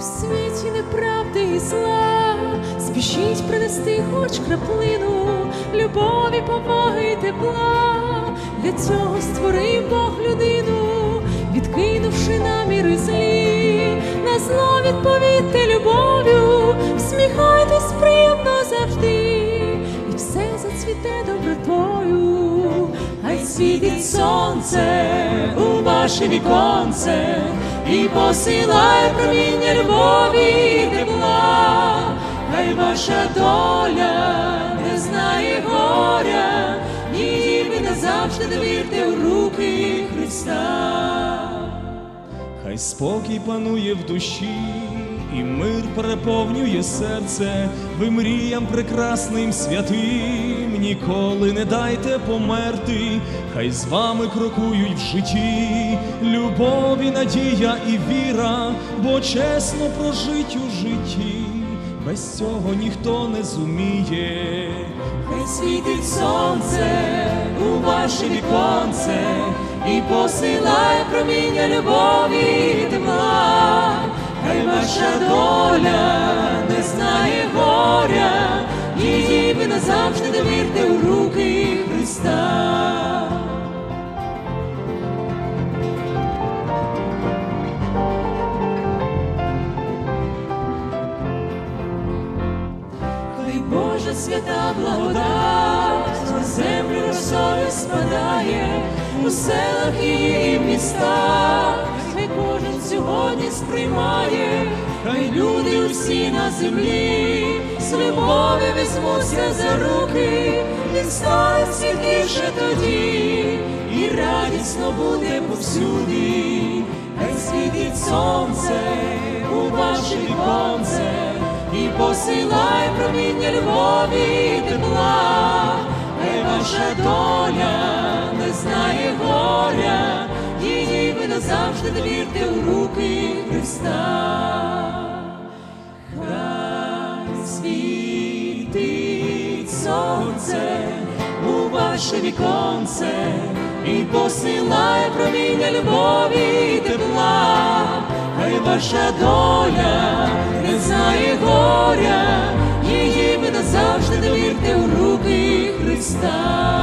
У світі неправди і зла, спішіть принести хоч краплину любові, поваги і тепла. Для цього створив Бог людину, відкинувши наміри злі, на зло відповідьте любов'ю, всміхайтесь приємно завжди, і все зацвіте добротою, хай світить сонце у ваше віконце, і посилай проміння любові і тепла, хай ваша доля не знає горя, і ви назавжди довірте у руки Христа. Хай спокій панує в душі, і мир переповнює серце, ви мріям прекрасним святим, ніколи не дайте померти, хай з вами крокують в житті, любов і надія і віра, бо чесно прожить у житті, без цього ніхто не зуміє. Хай світить сонце у ваше віконце і посилає проміння любові і тепла, ваша доля не знає горя, її ви назавжди довірте у руки Христа. Хай Божа свята благодать на землю росою спадає у селах і містах, кожен сьогодні сприймає, усі на землі з любові візьмуться за руки, і стане світліше тоді, і радісно буде повсюди, хай світить сонце у ваше віконце і посилай проміння любові і тепла, хай ваша доля не знає горя, її ви назавжди довірте у руки Христа. Світить сонце у ваше віконце і посилає проміння любові і тепла, хай ваша доля не знає горя, її ви назавжди довірте у руки Христа.